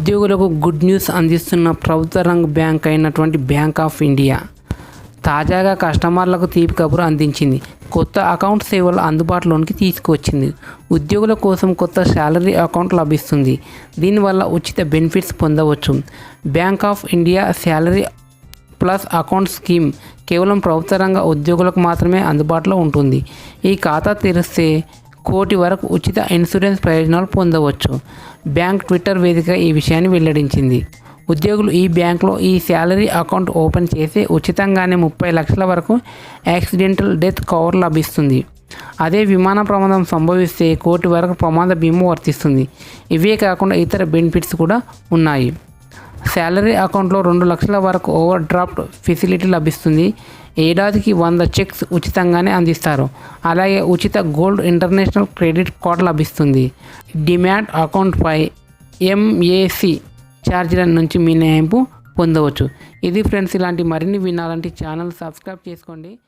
ఉద్యోగులకు good news అందిస్తున్న ప్రభుత్వ రంగ బ్యాంక్ అయినటువంటి బ్యాంక్ ఆఫ్ ఇండియా. తాజాగా కస్టమర్లకు తీపి కబురు అందించింది. కొత్త అకౌంట్ సేవలు అందుబాటులోనికి తీసుకువచ్చింది. ఉద్యోగుల కోసం కొత్త శాలరీ అకౌంట్ లభిస్తుంది. దీనివల్ల ఉచిత బెనిఫిట్స్ పొందవచ్చు. Bank of India salary plus account scheme కేవలం ప్రభుత్వ రంగ ఉద్యోగులకు మాత్రమే అందుబాటులో ఉంటుంది. ఈ ఖాతా తెరిస్తే కోటి వరకు ఉచిత ఇన్సూరెన్స్ ప్రయోజనాలు పొందవచ్చు. బ్యాంక్ ట్విట్టర్ వేదిక ఈ విషయాన్ని వెల్లడించింది. ఉద్యోగులు ఈ బ్యాంకులో ఈ శాలరీ అకౌంట్ ఓపెన్ చేసి ఉచితంగానే ముప్పై లక్షల వరకు యాక్సిడెంటల్ డెత్ కవర్ లభిస్తుంది. అదే విమాన ప్రమాదం సంభవిస్తే కోటి వరకు ప్రమాద బీమా వర్తిస్తుంది. ఇవే కాకుండా ఇతర బెనిఫిట్స్ కూడా ఉన్నాయి. శాలరీ అకౌంట్లో రెండు లక్షల వరకు ఓవర్ డ్రాఫ్ట్ ఫెసిలిటీ లభిస్తుంది. ఏడాదికి వంద చెక్స్ ఉచితంగానే అందిస్తారు. అలాగే ఉచిత గోల్డ్ ఇంటర్నేషనల్ క్రెడిట్ కార్డ్ లభిస్తుంది. డిమాట్ అకౌంట్పై ఎంఏసి ఛార్జీల నుంచి మినహాయింపు పొందవచ్చు. ఇది ఫ్రెండ్స్ ఇలాంటి మరిన్ని వినాలంటే ఛానల్ సబ్స్క్రైబ్ చేసుకోండి.